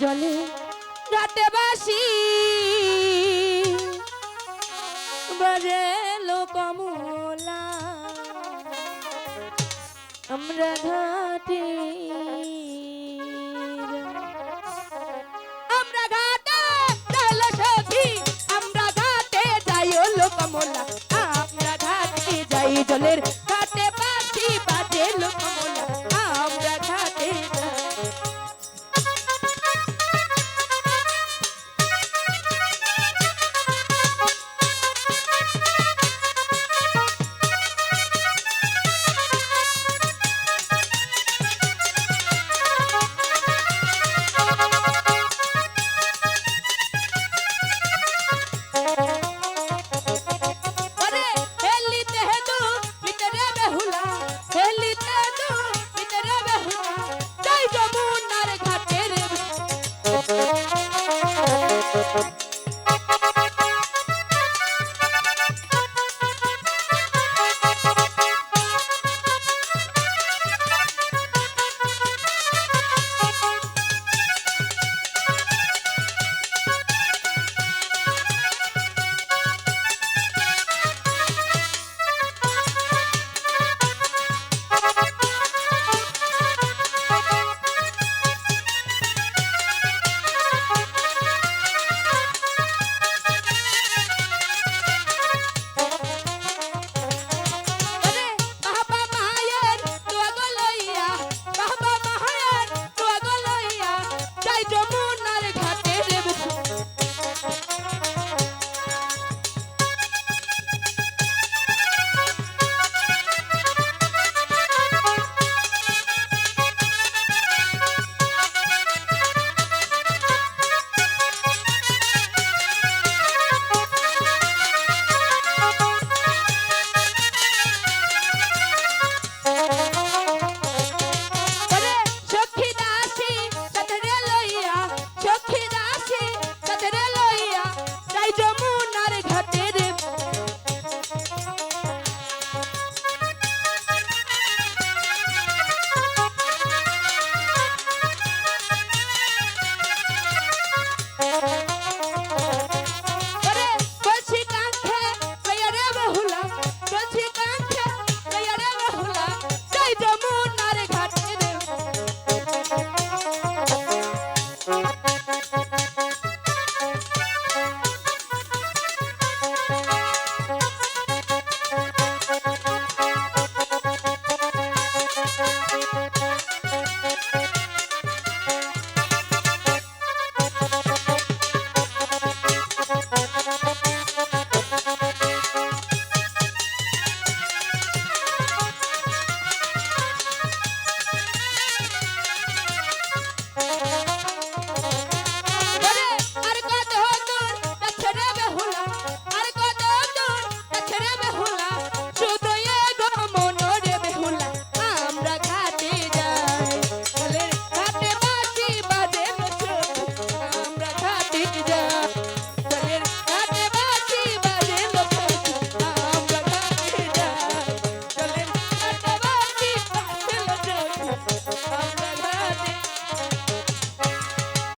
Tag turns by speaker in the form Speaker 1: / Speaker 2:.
Speaker 1: জলে ঘাটে বাসি। বাজে লোকমলা আমরা ধা Thank you.